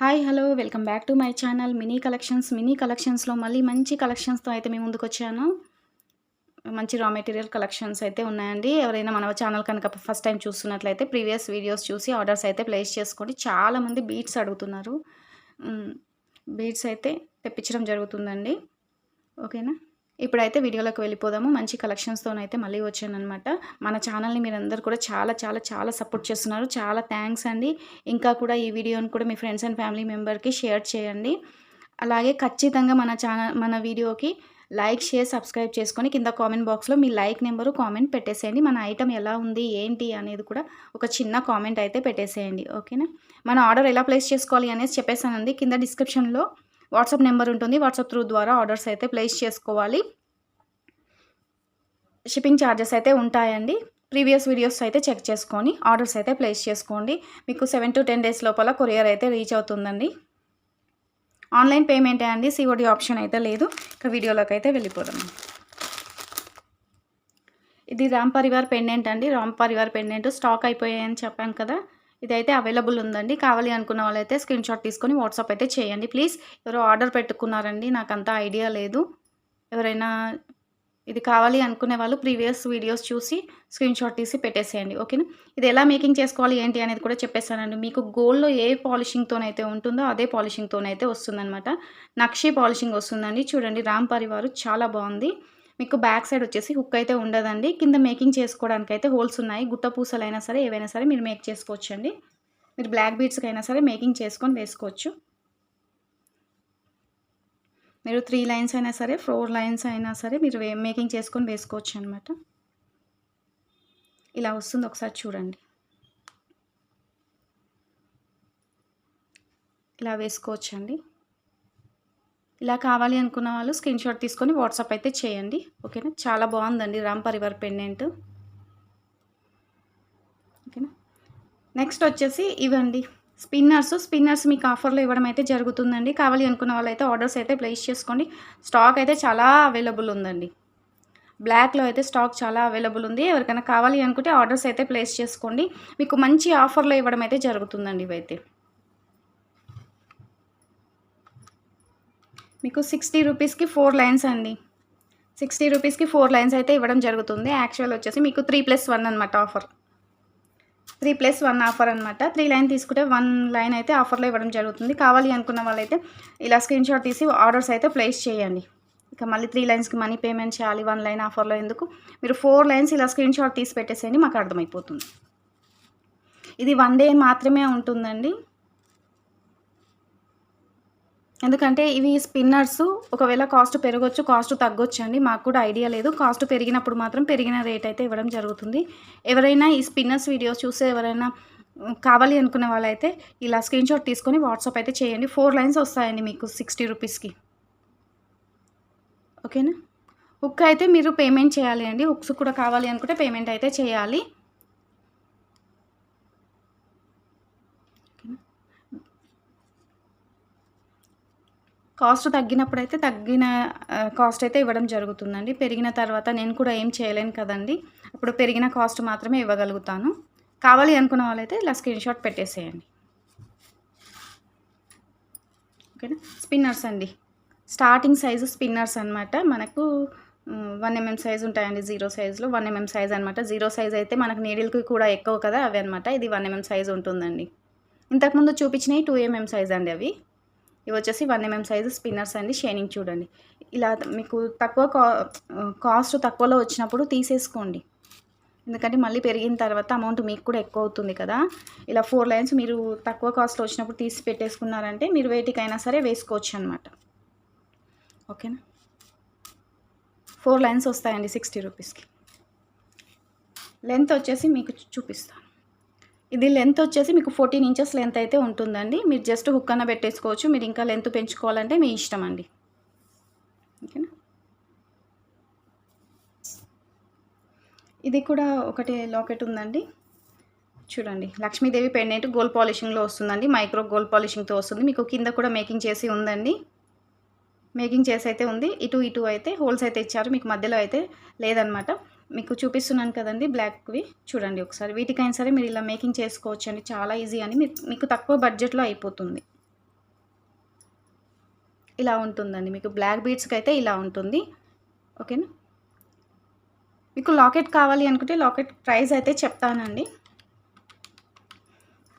Hi hello welcome back to my channel mini collections. Mini కలెక్షన్స్లో మళ్ళీ మంచి కలెక్షన్స్తో అయితే మేము ముందుకు వచ్చాను. మంచి రా మెటీరియల్ కలెక్షన్స్ అయితే ఉన్నాయండి. ఎవరైనా మన ఛానల్ కనుక ఫస్ట్ టైం చూస్తున్నట్లయితే ప్రీవియస్ వీడియోస్ చూసి ఆర్డర్స్ అయితే ప్లేస్ చేసుకోండి. చాలామంది బీట్స్ అడుగుతున్నారు. బీట్స్ అయితే తెప్పించడం జరుగుతుందండి. ఓకేనా? ఇప్పుడైతే వీడియోలోకి వెళ్ళిపోదాము. మంచి కలెక్షన్స్తోనైతే మళ్ళీ వచ్చానమాట మన ఛానల్ని మీరు అందరు కూడా చాలా చాలా చాలా సపోర్ట్ చేస్తున్నారు. చాలా థ్యాంక్స్ అండి. ఇంకా కూడా ఈ వీడియోని కూడా మీ ఫ్రెండ్స్ అండ్ ఫ్యామిలీ మెంబర్కి షేర్ చేయండి. అలాగే ఖచ్చితంగా మన ఛానల్ మన వీడియోకి లైక్ షేర్ సబ్స్క్రైబ్ చేసుకొని కింద కామెంట్ బాక్స్లో మీ లైక్ నెంబరు కామెంట్ పెట్టేసేయండి. మన ఐటమ్ ఎలా ఉంది ఏంటి అనేది కూడా ఒక చిన్న కామెంట్ అయితే పెట్టేసేయండి. ఓకేనా మన ఆర్డర్ ఎలా ప్లేస్ చేసుకోవాలి అనేది చెప్పేసానండి కింద డిస్క్రిప్షన్లో వాట్సాప్ నెంబర్ ఉంటుంది. వాట్సాప్ త్రూ ద్వారా ఆర్డర్స్ అయితే ప్లేస్ చేసుకోవాలి. షిప్పింగ్ ఛార్జెస్ అయితే ఉంటాయండి. ప్రీవియస్ వీడియోస్ అయితే చెక్ చేసుకొని ఆర్డర్స్ అయితే ప్లేస్ చేసుకోండి. మీకు సెవెన్ టు టెన్ డేస్ లోపల కొరియర్ అయితే రీచ్ అవుతుందండి. ఆన్లైన్ పేమెంటే అండి సిఓడి ఆప్షన్ అయితే లేదు. ఇక వీడియోలోకి అయితే వెళ్ళిపోదాం. ఇది రామ్ పరివార్ పెండెంట్ అండి. రామ్ పరివార్ పెండెంట్ స్టాక్ అయిపోయాయని చెప్పాను కదా. ఇదైతే అవైలబుల్ ఉందండి. కావాలి అనుకున్న వాళ్ళైతే స్క్రీన్ షాట్ తీసుకొని వాట్సాప్ అయితే చేయండి. ప్లీజ్ ఎవరో ఆర్డర్ పెట్టుకున్నారండి. నాకు అంత ఐడియా లేదు. ఎవరైనా ఇది కావాలి అనుకునే వాళ్ళు ప్రీవియస్ వీడియోస్ చూసి స్క్రీన్ షాట్ తీసి పెట్టేసేయండి ఓకేనా? ఇది ఎలా మేకింగ్ చేసుకోవాలి ఏంటి అనేది కూడా చెప్పేస్తానండి మీకు గోల్డ్లో ఏ పాలిషింగ్తోనైతే ఉంటుందో అదే పాలిషింగ్తోనైతే వస్తుందన్నమాట. నక్షి పాలిషింగ్ వస్తుందండి. చూడండి రామ్ పరివారు చాలా బాగుంది. మీకు బ్యాక్ సైడ్ వచ్చేసి హుక్ అయితే ఉండదండి. కింద మేకింగ్ చేసుకోవడానికి అయితే హోల్స్ ఉన్నాయి. గుట్ట పూసలైనా సరే ఏవైనా సరే మీరు మేక్ చేసుకోవచ్చండి. మీరు బ్లాక్ బీడ్స్కి అయినా సరే మేకింగ్ చేసుకొని వేసుకోవచ్చు. మీరు త్రీ లైన్స్ అయినా సరే ఫోర్ లైన్స్ అయినా సరే మీరు మేకింగ్ చేసుకొని వేసుకోవచ్చు అనమాట ఇలా వస్తుంది ఒకసారి చూడండి. ఇలా వేసుకోవచ్చండి. ఇలా కావాలి అనుకున్న వాళ్ళు స్క్రీన్ షాట్ తీసుకొని వాట్సాప్ అయితే చేయండి. ఓకేనా? చాలా బాగుందండి రామ్ పరివార్ పెండెంట్ ఓకేనా? నెక్స్ట్ వచ్చేసి ఇవండి స్పిన్నర్స్ స్పిన్నర్స్ మీకు ఆఫర్లో ఇవ్వడం అయితే జరుగుతుందండి. కావాలి అనుకున్న వాళ్ళైతే ఆర్డర్స్ అయితే ప్లేస్ చేసుకోండి. స్టాక్ అయితే చాలా అవైలబుల్ ఉందండి. బ్లాక్లో అయితే స్టాక్ చాలా అవైలబుల్ ఉంది. ఎవరికైనా కావాలి అనుకుంటే ఆర్డర్స్ అయితే ప్లేస్ చేసుకోండి. మీకు మంచి ఆఫర్లో ఇవ్వడం అయితే జరుగుతుందండి ఇవైతే. మీకు సిక్స్టీ రూపీస్కి ఫోర్ లైన్స్ అండి. సిక్స్టీ రూపీస్కి ఫోర్ లైన్స్ అయితే ఇవ్వడం జరుగుతుంది. యాక్చువల్ వచ్చేసి మీకు త్రీ ప్లస్ వన్ అనమాట offer. Three plus one offer అనమాట త్రీ లైన్ తీసుకుంటే వన్ లైన్ అయితే ఆఫర్లో ఇవ్వడం జరుగుతుంది. కావాలి అనుకున్న వాళ్ళైతే ఇలా స్క్రీన్ షాట్ తీసి ఆర్డర్స్ అయితే ప్లేస్ చేయండి. ఇక మళ్ళీ త్రీ లైన్స్కి మనీ పేమెంట్ చేయాలి వన్ లైన్ ఆఫర్లో ఎందుకు? మీరు ఫోర్ లైన్స్ ఇలా స్క్రీన్ షాట్ తీసి పెట్టేసేయండి మాకు అర్థమైపోతుంది. ఇది వన్ డే మాత్రమే ఉంటుందండి. ఎందుకంటే ఇవి స్పిన్నర్స్ ఒకవేళ కాస్ట్ పెరగచ్చు కాస్ట్ తగ్గొచ్చు అండి మాకు కూడా ఐడియా లేదు. కాస్ట్ పెరిగినప్పుడు మాత్రం పెరిగిన రేట్ అయితే ఇవ్వడం జరుగుతుంది. ఎవరైనా ఈ స్పిన్నర్స్ వీడియోస్ చూస్తే ఎవరైనా కావాలి అనుకునే వాళ్ళైతే ఇలా స్క్రీన్ షాట్ తీసుకొని వాట్సాప్ అయితే చేయండి. ఫోర్ లైన్స్ వస్తాయండి మీకు సిక్స్టీ రూపీస్కి ఓకేనా హుక్ అయితే మీరు పేమెంట్ చేయాలి అండి. హుక్స్ కూడా కావాలి అనుకుంటే పేమెంట్ అయితే చేయాలి. కాస్ట్ తగ్గినప్పుడు అయితే తగ్గిన కాస్ట్ అయితే ఇవ్వడం జరుగుతుందండి. పెరిగిన తర్వాత నేను కూడా ఏం చేయలేను కదండి. అప్పుడు పెరిగిన కాస్ట్ మాత్రమే ఇవ్వగలుగుతాను. కావాలి అనుకున్న వాళ్ళైతే ఇలా స్క్రీన్ షాట్ పెట్టేసేయండి. ఓకేనా? స్పిన్నర్స్ అండి. స్టార్టింగ్ సైజు స్పిన్నర్స్ అనమాట మనకు వన్ ఎంఎం సైజ్ ఉంటాయండి జీరో సైజులో. వన్ ఎంఎం సైజ్ అనమాట జీరో సైజ్ అయితే మనకు నీడిల్కి కూడా ఎక్కువ కదా అవి అనమాట ఇది వన్ ఎంఎం సైజ్ ఉంటుందండి. ఇంతకుముందు చూపించినవి టూ ఎంఎం సైజ్ అండి అవి. ఇవి వచ్చేసి వన్ ఎంఎం సైజు స్పిన్నర్స్ అండి షైనింగ్ చూడండి. ఇలా మీకు తక్కువ కా కాస్ట్ తక్కువలో వచ్చినప్పుడు తీసేసుకోండి. ఎందుకంటే మళ్ళీ పెరిగిన తర్వాత అమౌంట్ మీకు కూడా ఎక్కువ అవుతుంది కదా. ఇలా ఫోర్ లైన్స్ మీరు తక్కువ కాస్ట్లో వచ్చినప్పుడు తీసి పెట్టేసుకున్నారంటే మీరు వేటికైనా సరే వేసుకోవచ్చు అనమాట ఓకేనా? ఫోర్ లైన్స్ వస్తాయండి సిక్స్టీ రూపీస్కి లెంత్ వచ్చేసి మీకు చూపిస్తాను ఇది లెంత్ వచ్చేసి మీకు ఫోర్టీన్ ఇంచెస్ లెంత్ అయితే ఉంటుందండి. మీరు జస్ట్ హుక్ అన్న పెట్టేసుకోవచ్చు. మీరు ఇంకా లెంత్ పెంచుకోవాలంటే మీ ఇష్టం అండి. ఓకేనా? ఇది కూడా ఒకటి లాకెట్ ఉందండి. చూడండి లక్ష్మీదేవి పెండెంట్ గోల్డ్ పాలిషింగ్లో వస్తుందండి. మైక్రో గోల్డ్ పాలిషింగ్తో వస్తుంది. మీకు కింద కూడా మేకింగ్ చేసి ఉందండి. మేకింగ్ చేసి అయితే ఉంది. ఇటు ఇటు అయితే హోల్స్ అయితే ఇచ్చారు. మీకు మధ్యలో అయితే లేదనమాట. మీకు చూపిస్తున్నాను కదండి బ్లాక్వి. చూడండి ఒకసారి. వీటికైనా సరే మీరు ఇలా మేకింగ్ చేసుకోవచ్చు అండి చాలా ఈజీ అని. మీకు తక్కువ బడ్జెట్లో అయిపోతుంది. ఇలా ఉంటుందండి. మీకు బ్లాక్ బీడ్స్కి అయితే ఇలా ఉంటుంది. ఓకేనా? మీకు లాకెట్ కావాలి అనుకుంటే లాకెట్ ప్రైస్ అయితే చెప్తానండి.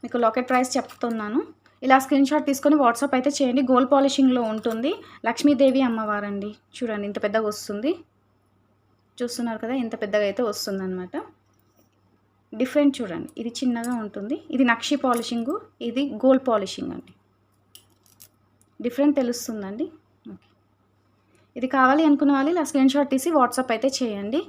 మీకు లాకెట్ ప్రైస్ చెప్తున్నాను. ఇలా స్క్రీన్ షాట్ తీసుకొని వాట్సాప్ అయితే చేయండి. గోల్డ్ పాలిషింగ్లో ఉంటుంది. లక్ష్మీదేవి అమ్మవారండి. చూడండి ఇంత పెద్దగా వస్తుంది. చూస్తున్నారు కదా ఇంత పెద్దగా అయితే వస్తుంది అనమాట డిఫరెంట్ చూడండి. ఇది చిన్నగా ఉంటుంది. ఇది నక్షి పాలిషింగ్ ఇది గోల్డ్ పాలిషింగ్ అండి. డిఫరెంట్ తెలుస్తుందండి. ఓకే ఇది కావాలి అనుకున్న వాళ్ళు ఇలా స్క్రీన్ షాట్ తీసి వాట్సాప్ అయితే చేయండి.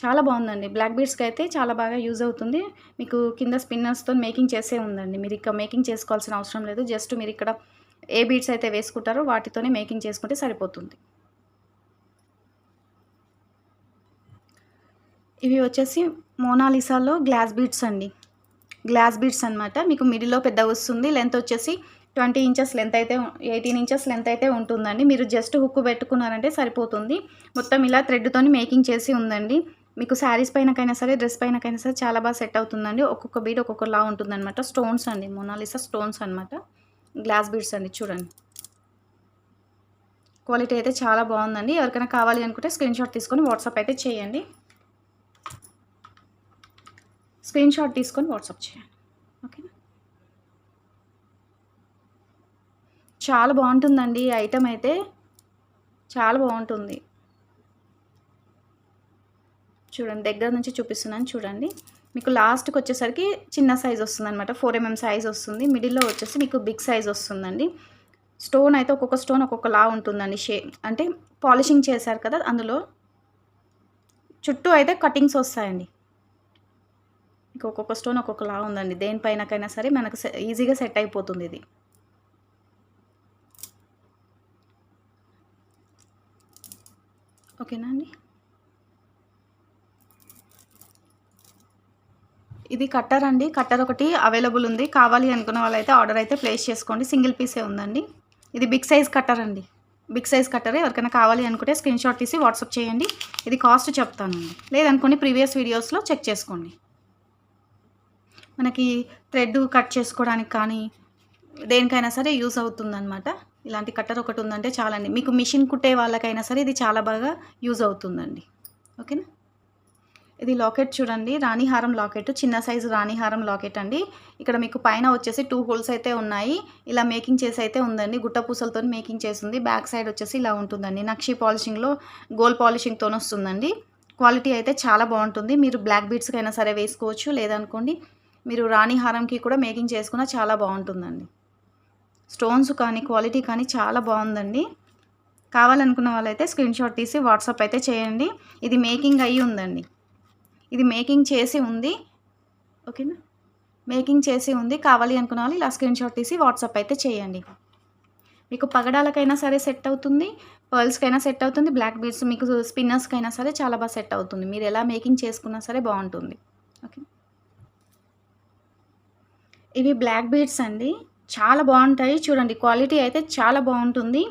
చాలా బాగుందండి. బ్లాక్ బీడ్స్కి అయితే చాలా బాగా యూజ్ అవుతుంది. మీకు కింద స్పిన్నర్స్తో మేకింగ్ చేసే ఉందండి. మీరు ఇక్కడ మేకింగ్ చేసుకోవాల్సిన అవసరం లేదు. జస్ట్ మీరు ఇక్కడ ఏ బీడ్స్ అయితే వేసుకుంటారో వాటితోనే మేకింగ్ చేసుకుంటే సరిపోతుంది. ఇవి వచ్చేసి మోనాలిసాలో గ్లాస్ బీడ్స్ అండి. గ్లాస్ బీడ్స్ అనమాట మీకు మిడిల్లో పెద్ద వస్తుంది. లెంత్ వచ్చేసి ట్వంటీ ఇంచెస్ లెంత్ అయితే ఎయిటీన్ ఇంచెస్ లెంత్ అయితే ఉంటుందండి. మీరు జస్ట్ హుక్ పెట్టుకున్నారంటే సరిపోతుంది. మొత్తం ఇలా థ్రెడ్తోని మేకింగ్ చేసి ఉందండి. మీకు శారీస్ పైనకైనా సరే డ్రెస్ పైనకైనా సరే చాలా బాగా సెట్ అవుతుందండి. ఒక్కొక్క బీడ్ ఒక్కొక్కలా ఉంటుందన్నమాట. స్టోన్స్ అండి. మొనాలిసా స్టోన్స్ అనమాట గ్లాస్ బీడ్స్ అండి చూడండి. క్వాలిటీ అయితే చాలా బాగుందండి. ఎవరికైనా కావాలి అనుకుంటే స్క్రీన్ షాట్ తీసుకొని వాట్సాప్ అయితే చేయండి. స్క్రీన్ షాట్ తీసుకొని వాట్సాప్ చేయండి. ఓకేనా? చాలా బాగుంటుందండి ఈ ఐటమ్ అయితే. చాలా బాగుంటుంది. చూడండి దగ్గర నుంచి చూపిస్తున్నాను చూడండి. మీకు లాస్ట్కి వచ్చేసరికి చిన్న సైజ్ వస్తుందన్నమాట. ఫోర్ ఎంఎం సైజ్ వస్తుంది. మిడిల్లో వచ్చేసి మీకు బిగ్ సైజ్ వస్తుందండి. స్టోన్ అయితే ఒక్కొక్క స్టోన్ ఒక్కొక్కలా ఉంటుందండి షే అంటే పాలిషింగ్ చేశారు కదా అందులో. చుట్టూ అయితే కటింగ్స్ వస్తాయండి. ఒక్కొక్క స్టోన్ ఒక్కొక్కలా ఉందండి. దేనిపైనకైనా సరే మనకు ఈజీగా సెట్ అయిపోతుంది ఇది. ఓకేనా అండి? ఇది కట్టర్ అండి. కట్టర్ ఒకటి అవైలబుల్ ఉంది. కావాలి అనుకున్న వాళ్ళైతే ఆర్డర్ అయితే ప్లేస్ చేసుకోండి. సింగిల్ పీసే ఉందండి. ఇది బిగ్ సైజ్ కట్టర్ అండి. Big size cutter. ఎవరికైనా కావాలి అనుకుంటే స్క్రీన్ షాట్ తీసి వాట్సాప్ చేయండి. ఇది కాస్ట్ చెప్తానండి. లేదనుకోండి ప్రీవియస్ వీడియోస్లో చెక్ చేసుకోండి. మనకి థ్రెడ్ కట్ చేసుకోవడానికి కానీ దేనికైనా సరే యూస్ అవుతుందన్నమాట. ఇలాంటి కట్టర్ ఒకటి ఉందంటే చాలండి. మీకు మిషన్ కుట్టే వాళ్ళకైనా సరే ఇది చాలా బాగా యూజ్ అవుతుందండి. ఓకేనా? ఇది లాకెట్ చూడండి. రాణిహారం లాకెట్. చిన్న సైజు రాణిహారం లాకెట్ అండి. ఇక్కడ మీకు పైన వచ్చేసి టూ హోల్స్ అయితే ఉన్నాయి. ఇలా మేకింగ్ చేసి అయితే ఉందండి. గుట్ట పూసలతో మేకింగ్ చేసింది బ్యాక్ సైడ్ వచ్చేసి ఇలా ఉంటుందండి. నక్షి పాలిషింగ్లో గోల్డ్ పాలిషింగ్తో వస్తుందండి. క్వాలిటీ అయితే చాలా బాగుంటుంది. మీరు బ్లాక్ బీడ్స్కి అయినా సరే వేసుకోవచ్చు. లేదనుకోండి మీరు రాణిహారంకి కూడా మేకింగ్ చేసుకున్న చాలా బాగుంటుందండి. స్టోన్స్ కానీ క్వాలిటీ కానీ చాలా బాగుందండి. కావాలనుకున్న వాళ్ళైతే స్క్రీన్ షాట్ తీసి వాట్సాప్ అయితే చేయండి. ఇది మేకింగ్ అయ్యి ఉందండి. ఇది మేకింగ్ చేసి ఉంది. ఓకేనా? మేకింగ్ చేసి ఉంది. కావాలి అనుకున్న వాళ్ళు ఇలా స్క్రీన్ షాట్ తీసి వాట్సాప్ అయితే చేయండి. మీకు పగడాలకైనా సరే సెట్ అవుతుంది. పర్ల్స్కైనా సెట్ అవుతుంది. బ్లాక్ బీడ్స్ మీకు స్పిన్నర్స్కైనా సరే చాలా బాగా సెట్ అవుతుంది. మీరు ఎలా మేకింగ్ చేసుకున్నా సరే బాగుంటుంది. ఓకే? ఇవి బ్లాక్ బీడ్స్ అండి. చాలా బాగుంటాయి. చూడండి క్వాలిటీ అయితే చాలా బాగుంటుంది.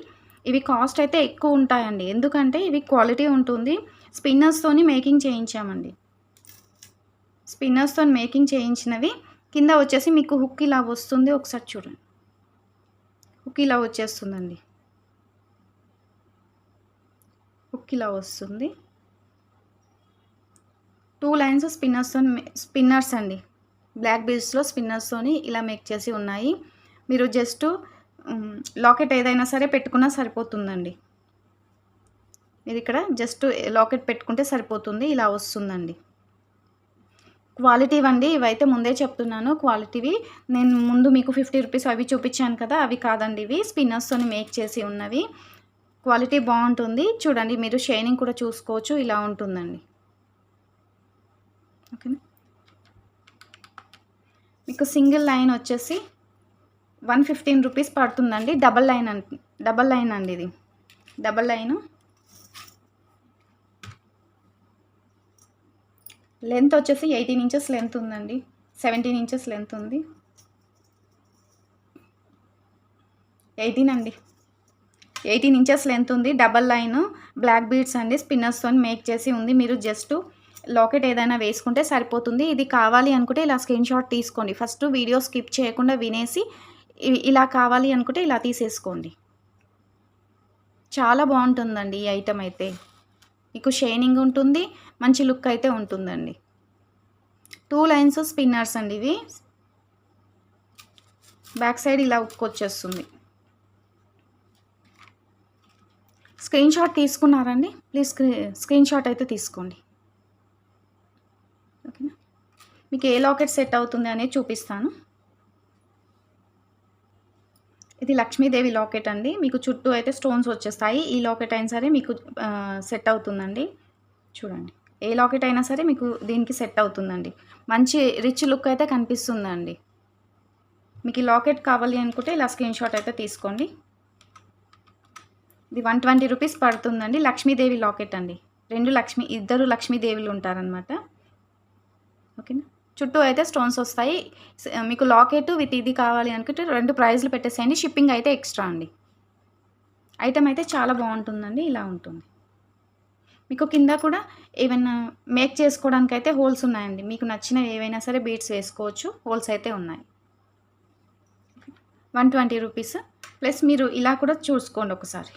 ఇవి కాస్ట్ అయితే ఎక్కువ ఉంటాయండి. ఎందుకంటే ఇవి క్వాలిటీ ఉంటుంది. స్పిన్నర్స్తోని మేకింగ్ చేయించామండి. స్పిన్నర్స్తో మేకింగ్ చేయించినవి. కింద వచ్చేసి మీకు హుక్ ఇలా వస్తుంది. ఒకసారి చూడండి. హుక్ ఇలా వచ్చేస్తుందండి. హుక్ ఇలా వస్తుంది. టూ లైన్స్ స్పిన్నర్స్తో స్పిన్నర్స్ అండి. బ్లాక్ బీడ్స్లో స్పిన్నర్స్తోని ఇలా మేక్ చేసి ఉన్నాయి. మీరు జస్ట్ లాకెట్ ఏదైనా సరే పెట్టుకున్నా సరిపోతుందండి. మీరు ఇక్కడ జస్ట్ లాకెట్ పెట్టుకుంటే సరిపోతుంది ఇలా వస్తుందండి. క్వాలిటీ అండి ఇవైతే ముందే చెప్తున్నాను. క్వాలిటీవి నేను ముందు మీకు ఫిఫ్టీ రూపీస్ అవి చూపించాను కదా అవి కాదండి ఇవి. స్పిన్నర్స్తో మేక్ చేసి ఉన్నవి. క్వాలిటీ బాగుంటుంది. చూడండి మీరు షైనింగ్ కూడా చూసుకోవచ్చు ఇలా ఉంటుందండి. ఓకేనా? మీకు సింగిల్ లైన్ వచ్చేసి వన్ ఫిఫ్టీన్ రూపీస్ పడుతుందండి. డబల్ లైన్ అండి డబల్ లైన్ అండి ఇది. Double line. లెంత్ వచ్చేసి ఎయిటీన్ ఇంచెస్ లెంత్ ఉందండి. సెవెంటీన్ ఇంచెస్ లెంత్ ఉంది. ఎయిటీన్ అండి. ఎయిటీన్ ఇంచెస్ లెంత్ ఉంది. Double line. బ్లాక్ బీడ్స్ అండి. స్పిన్నర్స్తో మేక్ చేసి ఉంది. మీరు జస్ట్ లాకెట్ ఏదైనా వేసుకుంటే సరిపోతుంది. ఇది కావాలి అనుకుంటే ఇలా స్క్రీన్ షాట్ తీసుకోండి. ఫస్ట్ వీడియో స్కిప్ చేయకుండా వినేసి ఇలా కావాలి అనుకుంటే ఇలా తీసేసుకోండి. చాలా బాగుంటుందండి ఈ ఐటమ్ అయితే. మీకు షైనింగ్ ఉంటుంది మంచి లుక్ అయితే ఉంటుందండి. టూ లైన్స్ స్పిన్నర్స్ అండి ఇవి. బ్యాక్ సైడ్ ఇలా ఉక్కొచ్చేస్తుంది స్క్రీన్షాట్ స్క్రీన్ షాట్ తీసుకున్నారండి ప్లీజ్ స్క్రీ స్క్రీన్ షాట్ అయితే తీసుకోండి. ఓకేనా? మీకు ఏ లాకెట్ సెట్ అవుతుంది అనేది చూపిస్తాను. ఇది లక్ష్మీదేవి లాకెట్ అండి. మీకు చుట్టూ అయితే స్టోన్స్ వచ్చేస్తాయి. ఈ లాకెట్ అయినా సరే మీకు సెట్ అవుతుందండి. చూడండి. ఏ లాకెట్ అయినా సరే మీకు దీనికి సెట్ అవుతుందండి. మంచి రిచ్ లుక్ అయితే కనిపిస్తుందండి. మీకు ఈ లాకెట్ కావాలి అనుకుంటే ఇలా స్క్రీన్ షాట్ అయితే తీసుకోండి. ఇది వన్ ట్వంటీ రూపీస్ పడుతుందండి. లక్ష్మీదేవి లాకెట్ అండి. రెండు లక్ష్మీ ఇద్దరు లక్ష్మీదేవులు ఉంటారనమాట ఓకేనా? చుట్టూ అయితే స్టోన్స్ వస్తాయి. మీకు లాకెట్ విత్ ఇది కావాలి అనుకుంటే రెండు ప్రైజ్లు పెట్టేసేయండి. షిప్పింగ్ అయితే ఎక్స్ట్రా అండి. ఐటమ్ అయితే చాలా బాగుంటుందండి. ఇలా ఉంటుంది. మీకు కింద కూడా ఏమైనా మేక్ చేసుకోవడానికి అయితే హోల్స్ ఉన్నాయండి. మీకు నచ్చిన ఏవైనా సరే బీట్స్ వేసుకోవచ్చు. హోల్స్ అయితే ఉన్నాయి. One twenty rupees. ప్లస్ మీరు ఇలా కూడా చూసుకోండి ఒకసారి.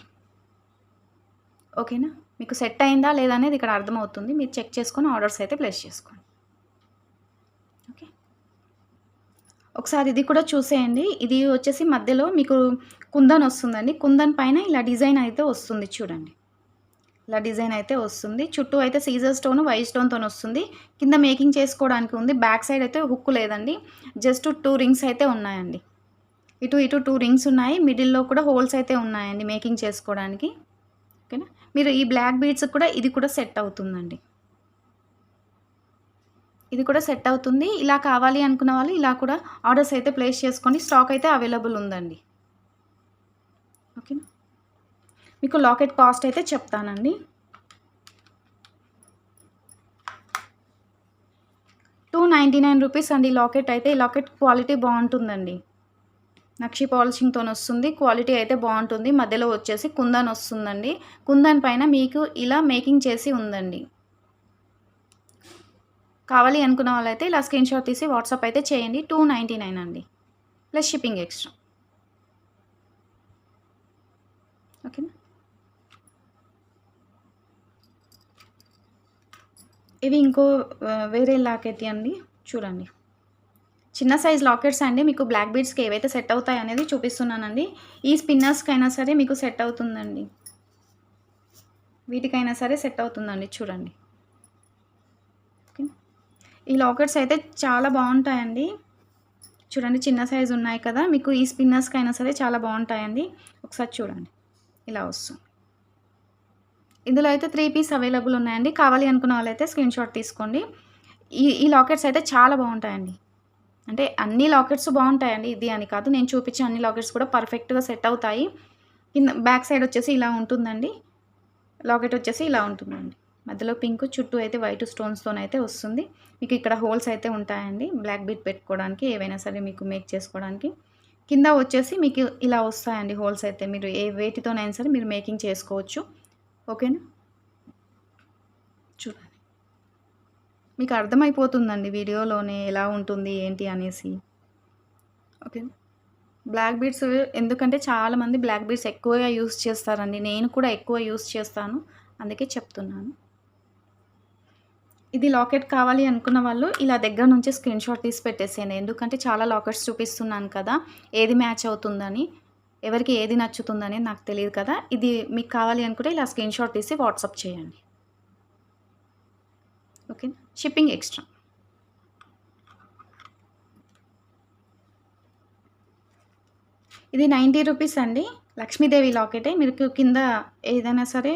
ఓకేనా? మీకు సెట్ అయిందా లేదా అనేది ఇక్కడ అర్థమవుతుంది. మీరు చెక్ చేసుకొని ఆర్డర్స్ అయితే ప్లేస్ చేసుకోండి ఓకే ఒకసారి ఇది కూడా చూసేయండి. ఇది వచ్చేసి మధ్యలో మీకు కుందన్ వస్తుందండి. కుందన్ పైన ఇలా డిజైన్ అయితే వస్తుంది చూడండి. ఇలా డిజైన్ అయితే వస్తుంది. చుట్టూ అయితే సీజర్ స్టోన్ వైట్ స్టోన్తో వస్తుంది. కింద మేకింగ్ చేసుకోవడానికి ఉంది. బ్యాక్ సైడ్ అయితే హుక్ లేదండి. జస్ట్ టూ రింగ్స్ అయితే ఉన్నాయండి. ఇటు ఇటు టూ రింగ్స్ ఉన్నాయి. మిడిల్లో కూడా హోల్స్ అయితే ఉన్నాయండి మేకింగ్ చేసుకోవడానికి. ఓకేనా? మీరు ఈ బ్లాక్ బీడ్స్ కూడా ఇది కూడా సెట్ అవుతుందండి. ఇది కూడా సెట్ అవుతుంది. ఇలా కావాలి అనుకున్న వాళ్ళు ఇలా కూడా ఆర్డర్స్ అయితే ప్లేస్ చేసుకొని స్టాక్ అయితే అవైలబుల్ ఉందండి. ఓకేనా? మీకు లాకెట్ కాస్ట్ అయితే చెప్తానండి. టూ నైంటీ నైన్ రూపీస్ అండి లాకెట్ అయితే. ఈ లాకెట్ క్వాలిటీ బాగుంటుందండి. నక్షి పాలిషింగ్తో వస్తుంది. క్వాలిటీ అయితే బాగుంటుంది. మధ్యలో వచ్చేసి కుందన్ వస్తుందండి. కుందన్ పైన మీకు ఇలా మేకింగ్ చేసి ఉందండి. కావాలి అనుకున్న వాళ్ళైతే ఇలా స్క్రీన్ షాట్ తీసి వాట్సాప్ అయితే చేయండి. టూ నైంటీ నైన్ అండి. Plus shipping extra. ఓకేనా ఇవి ఇంకో వేరే లాకెట్ అండి. చూడండి. చిన్న సైజ్ లాకెట్స్ అండి. మీకు బ్లాక్ బీడ్స్కి ఏవైతే సెట్ అవుతాయి అనేది చూపిస్తున్నానండి. ఈ స్పిన్నర్స్కి అయినా సరే మీకు సెట్ అవుతుందండి. వీటికైనా సరే సెట్ అవుతుందండి. చూడండి. ఈ లాకెట్స్ అయితే చాలా బాగుంటాయండి. చూడండి చిన్న సైజు ఉన్నాయి కదా. మీకు ఈ స్పిన్నర్స్కి అయినా సరే చాలా బాగుంటాయండి. ఒకసారి చూడండి. ఇలా వస్తుంది. ఇందులో అయితే త్రీ పీస్ అవైలబుల్ ఉన్నాయండి. కావాలి అనుకున్న వాళ్ళైతే స్క్రీన్ షాట్ తీసుకోండి. ఈ ఈ లాకెట్స్ అయితే చాలా బాగుంటాయండి. అంటే అన్ని లాకెట్స్ బాగుంటాయండి. ఇది అని కాదు. నేను చూపించే అన్ని లాకెట్స్ కూడా పర్ఫెక్ట్గా సెట్ అవుతాయి. కింద బ్యాక్ సైడ్ వచ్చేసి ఇలా ఉంటుందండి. లాకెట్ వచ్చేసి ఇలా ఉంటుందండి. మధ్యలో పింక్ చుట్టూ అయితే వైట్ స్టోన్స్తో అయితే వస్తుంది. మీకు ఇక్కడ హోల్స్ అయితే ఉంటాయండి. బ్లాక్ బీట్ పెట్టుకోవడానికి ఏవైనా సరే మీకు మేక్ చేసుకోవడానికి. కింద వచ్చేసి మీకు ఇలా వస్తాయండి హోల్స్ అయితే. మీరు ఏ వేటితోనైనా సరే మీరు మేకింగ్ చేసుకోవచ్చు. ఓకేనా? చూడండి. మీకు అర్థమైపోతుందండి వీడియోలోనే ఎలా ఉంటుంది ఏంటి అనేసి. ఓకే బ్లాక్ బీడ్స్ ఎందుకంటే చాలామంది బ్లాక్ బీడ్స్ ఎక్కువగా యూస్ చేస్తారండి. నేను కూడా ఎక్కువ యూస్ చేస్తాను. అందుకే చెప్తున్నాను. ఇది లాకెట్ కావాలి అనుకున్న వాళ్ళు ఇలా దగ్గర నుంచి స్క్రీన్ షాట్ తీసి పెట్టేసేయండి. ఎందుకంటే చాలా లాకెట్స్ చూపిస్తున్నాను కదా ఏది మ్యాచ్ అవుతుందని ఎవరికి ఏది నచ్చుతుందని నాకు తెలియదు కదా. ఇది మీకు కావాలి అనుకుంటే ఇలా స్క్రీన్ షాట్ తీసి వాట్సాప్ చేయండి. Okay shipping extra. ఇది నైంటీ రూపీస్ అండి. లక్ష్మీదేవి లాకెటే. మీరు కింద ఏదైనా సరే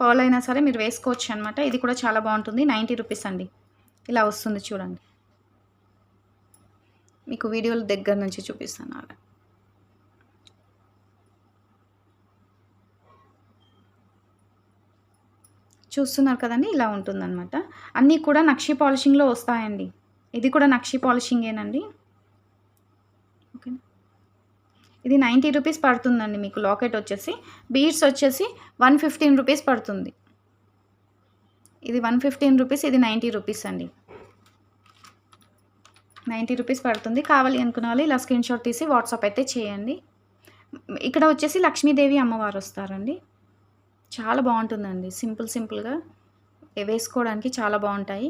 పర్ల్ అయినా సరే మీరు వేసుకోవచ్చు అనమాట ఇది కూడా చాలా బాగుంటుంది. నైంటీ రూపీస్ అండి. ఇలా వస్తుంది చూడండి. మీకు వీడియోల దగ్గర నుంచి చూపిస్తాను అలా చూస్తున్నారు కదండి? ఇలా ఉంటుందన్నమాట. అన్నీ కూడా నక్షి పాలిషింగ్లో వస్తాయండి. ఇది కూడా నక్షి పాలిషింగేనండి ఓకే ఇది నైంటీ రూపీస్ పడుతుందండి మీకు లాకెట్ వచ్చేసి. బీడ్స్ వచ్చేసి వన్ ఫిఫ్టీన్ రూపీస్ పడుతుంది. ఇది వన్ ఫిఫ్టీన్ రూపీస్ ఇది నైంటీ రూపీస్ అండి. నైంటీ రూపీస్ పడుతుంది. కావాలి అనుకున్న వాళ్ళు ఇలా స్క్రీన్ షాట్ తీసి వాట్సాప్ అయితే చేయండి. ఇక్కడ వచ్చేసి లక్ష్మీదేవి అమ్మవారు వస్తారండి. చాలా బాగుంటుందండి. సింపుల్ సింపుల్గా వేసుకోవడానికి చాలా బాగుంటాయి.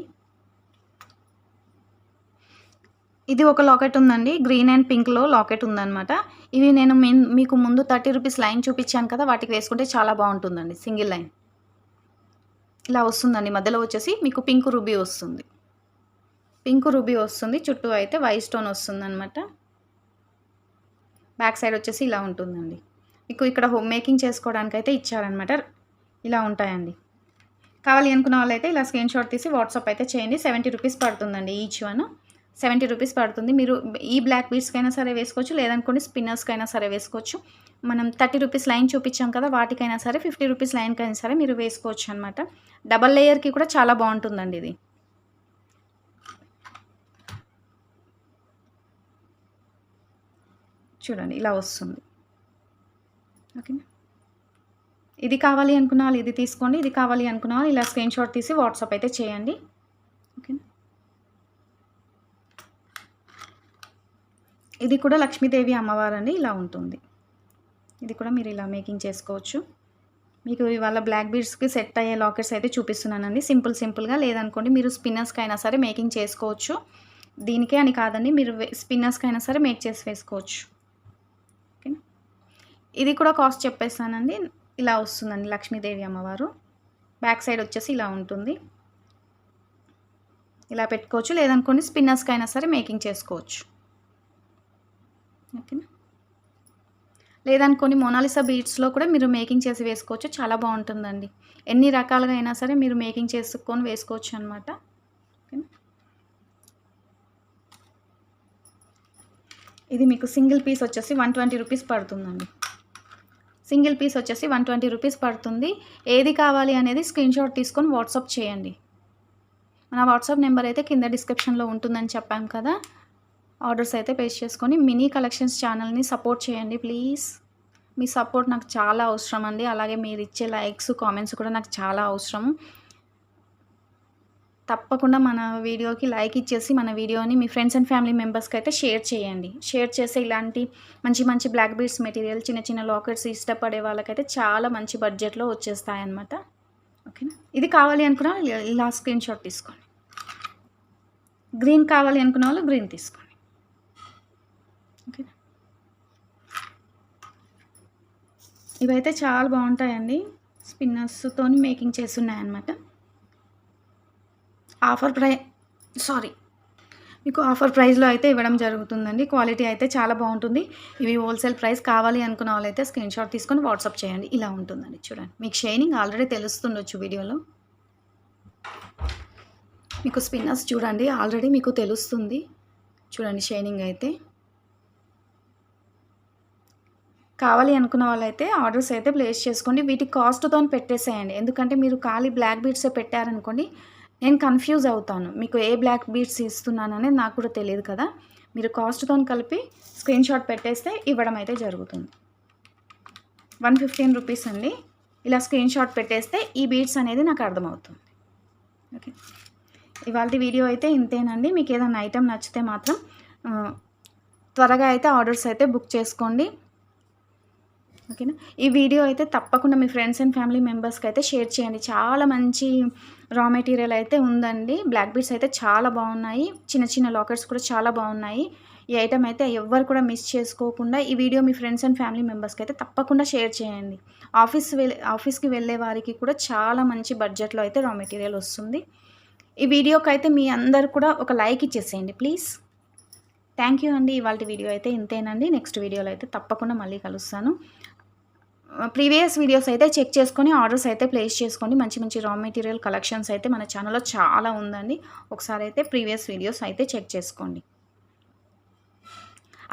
ఇది ఒక లాకెట్ ఉందండి. గ్రీన్ అండ్ పింక్లో లాకెట్ ఉందన్నమాట. ఇవి నేను మీకు ముందు థర్టీ రూపీస్ లైన్ చూపించాను కదా వాటికి వేసుకుంటే చాలా బాగుంటుందండి సింగిల్ లైన్. ఇలా వస్తుందండి మధ్యలో వచ్చేసి మీకు పింక్ రూబీ వస్తుంది. పింక్ రూబీ వస్తుంది చుట్టూ అయితే వైట్ స్టోన్ వస్తుందనమాట బ్యాక్ సైడ్ వచ్చేసి ఇలా ఉంటుందండి. మీకు ఇక్కడ హోమ్ మేకింగ్ చేసుకోవడానికి అయితే ఇచ్చారనమాట ఇలా ఉంటాయండి. కావాలి అనుకున్న వాళ్ళైతే ఇలా స్క్రీన్ షాట్ తీసి వాట్సాప్ అయితే చేయండి. సెవెంటీ రూపీస్ పడుతుందండి ఈచ్ వన్. సెవెంటీ రూపీస్ పడుతుంది. మీరు ఈ బ్లాక్ బీడ్స్కైనా సరే వేసుకోవచ్చు లేదనుకోండి స్పిన్నర్స్కైనా సరే వేసుకోవచ్చు. మనం థర్టీ రూపీస్ లైన్ చూపించాం కదా వాటికైనా సరే ఫిఫ్టీ రూపీస్ లైన్కైనా సరే మీరు వేసుకోవచ్చు అనమాట డబల్ లేయర్కి కూడా చాలా బాగుంటుందండి ఇది. చూడండి ఇలా వస్తుంది. ఓకేనా ఇది కావాలి అనుకున్న వాళ్ళు ఇది తీసుకోండి ఇది కావాలి అనుకున్న వాళ్ళు ఇలా స్క్రీన్ షాట్ తీసి వాట్సాప్ అయితే చేయండి. ఓకేనా ఇది కూడా లక్ష్మీదేవి అమ్మవారు ఇలా ఉంటుంది. ఇది కూడా మీరు ఇలా మేకింగ్ చేసుకోవచ్చు. మీకు ఇవాళ బ్లాక్ బీడ్స్కి సెట్ అయ్యే లాకెట్స్ అయితే చూపిస్తున్నానండి. సింపుల్ సింపుల్గా లేదనుకోండి మీరు స్పిన్నర్స్కి అయినా సరే మేకింగ్ చేసుకోవచ్చు. దీనికే అని కాదండి మీరు స్పిన్నర్స్కి అయినా సరే మేక్ చేసి వేసుకోవచ్చు. ఓకేనా? ఇది కూడా కాస్ట్ చెప్పేస్తానండి. ఇలా వస్తుందండి లక్ష్మీదేవి అమ్మవారు. బ్యాక్ సైడ్ వచ్చేసి ఇలా ఉంటుంది. ఇలా పెట్టుకోవచ్చు. లేదనుకోండి స్పిన్నర్స్కి అయినా సరే మేకింగ్ చేసుకోవచ్చు. ఓకేనా? లేదనుకోని మొనాలిసా బీట్స్లో కూడా మీరు మేకింగ్ చేసి వేసుకోవచ్చు. చాలా బాగుంటుందండి. ఎన్ని రకాలుగా అయినా సరే మీరు మేకింగ్ చేసుకొని వేసుకోవచ్చు అనమాట ఓకేనా? ఇది మీకు సింగిల్ పీస్ వచ్చేసి వన్ ట్వంటీ రూపీస్ పడుతుందండి. సింగిల్ పీస్ వచ్చేసి వన్ ట్వంటీ రూపీస్ పడుతుంది. ఏది కావాలి అనేది స్క్రీన్ షాట్ తీసుకొని వాట్సాప్ చేయండి. మన వాట్సాప్ నెంబర్ అయితే కింద డిస్క్రిప్షన్లో ఉంటుందని చెప్పాం కదా. ఆర్డర్స్ అయితే పేస్ చేసుకొని మినీ కలెక్షన్స్ ఛానల్ని సపోర్ట్ చేయండి ప్లీజ్. మీ సపోర్ట్ నాకు చాలా అవసరం అండి. అలాగే మీరు ఇచ్చే లైక్స్ కామెంట్స్ కూడా నాకు చాలా అవసరం. తప్పకుండా మన వీడియోకి లైక్ ఇచ్చేసి మన వీడియోని మీ ఫ్రెండ్స్ అండ్ ఫ్యామిలీ మెంబర్స్కి అయితే షేర్ చేయండి. షేర్ చేస్తే ఇలాంటి మంచి మంచి బ్లాక్ బీడ్స్ మెటీరియల్ చిన్న చిన్న లాకెట్స్ ఇష్టపడే వాళ్ళకైతే చాలా మంచి బడ్జెట్లో వచ్చేస్తాయి అన్నమాట ఓకేనా? ఇది కావాలి అనుకున్న ఇలా స్క్రీన్ షాట్ తీసుకోండి. గ్రీన్ కావాలి అనుకున్న వాళ్ళు గ్రీన్ తీసుకోండి. ఓకేనా ఇవైతే చాలా బాగుంటాయండి. స్పిన్నర్స్తో మేకింగ్ చేస్తున్నాయన్నమాట. ఆఫర్ ప్రై సారీ. మీకు ఆఫర్ ప్రైస్లో అయితే ఇవ్వడం జరుగుతుందండి. క్వాలిటీ అయితే చాలా బాగుంటుంది. ఇవి హోల్సేల్ ప్రైస్ కావాలి అనుకున్న వాళ్ళైతే స్క్రీన్ షాట్ తీసుకొని వాట్సాప్ చేయండి. ఇలా ఉంటుందండి. చూడండి. మీకు షైనింగ్ ఆల్రెడీ తెలుస్తుండొచ్చు వీడియోలో. మీకు స్పిన్నర్స్ చూడండి. ఆల్రెడీ మీకు తెలుస్తుంది. చూడండి షైనింగ్ అయితే. కావాలి అనుకున్న వాళ్ళైతే ఆర్డర్స్ అయితే ప్లేస్ చేసుకోండి. వీటి కాస్ట్తో పెట్టేసేయండి. ఎందుకంటే మీరు ఖాళీ బ్లాక్ బీట్సే పెట్టారనుకోండి నేను కన్ఫ్యూజ్ అవుతాను. మీకు ఏ బ్లాక్ బీట్స్ ఇస్తున్నాననేది నాకు కూడా తెలియదు కదా. మీరు కాస్ట్తో కలిపి స్క్రీన్ షాట్ పెట్టేస్తే ఇవ్వడం అయితే జరుగుతుంది. వన్ ఫిఫ్టీన్ రూపీస్ అండి. ఇలా స్క్రీన్ షాట్ పెట్టేస్తే ఈ బీట్స్ అనేది నాకు అర్థమవుతుంది. ఓకే. ఇవాళ వీడియో అయితే ఇంతేనండి. మీకు ఏదైనా ఐటెం నచ్చితే మాత్రం త్వరగా అయితే ఆర్డర్స్ అయితే బుక్ చేసుకోండి. ఓకేనా? ఈ వీడియో అయితే తప్పకుండా మీ ఫ్రెండ్స్ అండ్ ఫ్యామిలీ మెంబర్స్కి అయితే షేర్ చేయండి. చాలా మంచి రా మెటీరియల్ అయితే ఉందండి. బ్లాక్ బీడ్స్ అయితే చాలా బాగున్నాయి. చిన్న చిన్న లాకెట్స్ కూడా చాలా బాగున్నాయి. ఈ ఐటమ్ అయితే ఎవ్వరు కూడా మిస్ చేసుకోకుండా ఈ వీడియో మీ ఫ్రెండ్స్ అండ్ ఫ్యామిలీ మెంబర్స్కి అయితే తప్పకుండా షేర్ చేయండి. ఆఫీస్ వె ఆఫీస్కి వెళ్ళే వారికి కూడా చాలా మంచి బడ్జెట్లో అయితే రా మెటీరియల్ వస్తుంది. ఈ వీడియోకి అయితే మీ అందరు కూడా ఒక లైక్ ఇచ్చేసేయండి ప్లీజ్. థ్యాంక్ యూ అండి. ఇవాళ వీడియో అయితే ఇంతేనండి. నెక్స్ట్ వీడియోలో అయితే తప్పకుండా మళ్ళీ కలుస్తాను. ప్రీవియస్ వీడియోస్ అయితే చెక్ చేసుకొని ఆర్డర్స్ అయితే ప్లేస్ చేసుకోండి. మంచి మంచి రా మెటీరియల్ కలెక్షన్స్ అయితే మన ఛానల్లో చాలా ఉందండి. ఒకసారి అయితే ప్రీవియస్ వీడియోస్ అయితే చెక్ చేసుకోండి.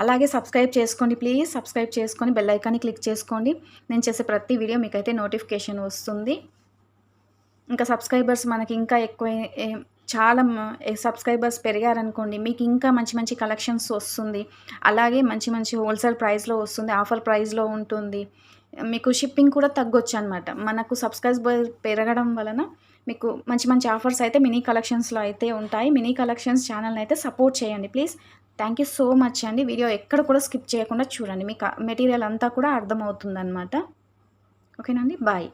అలాగే సబ్స్క్రైబ్ చేసుకోండి ప్లీజ్ సబ్స్క్రైబ్ చేసుకొని బెల్ ఐకాన్ని క్లిక్ చేసుకోండి. నేను చేసే ప్రతి వీడియో మీకైతే నోటిఫికేషన్ వస్తుంది. ఇంకా సబ్స్క్రైబర్స్ మనకి ఇంకా ఎక్కువ చాలా సబ్స్క్రైబర్స్ పెరిగారనుకోండి మీకు ఇంకా మంచి మంచి కలెక్షన్స్ వస్తుంది. అలాగే మంచి మంచి హోల్సేల్ ప్రైస్లో వస్తుంది ఆఫర్ ప్రైస్లో ఉంటుంది. మీకు షిప్పింగ్ కూడా తగ్గొచ్చు అనమాట మనకు సబ్స్క్రైబర్ పెరగడం వలన మీకు మంచి మంచి ఆఫర్స్ అయితే మినీ కలెక్షన్స్లో అయితే ఉంటాయి. మినీ కలెక్షన్స్ ఛానల్ని అయితే సపోర్ట్ చేయండి please thank you so much అండి. వీడియో ఎక్కడ కూడా స్కిప్ చేయకుండా చూడండి. మీకు మెటీరియల్ అంతా కూడా అర్థమవుతుందన్నమాట. ఓకేనండి బాయ్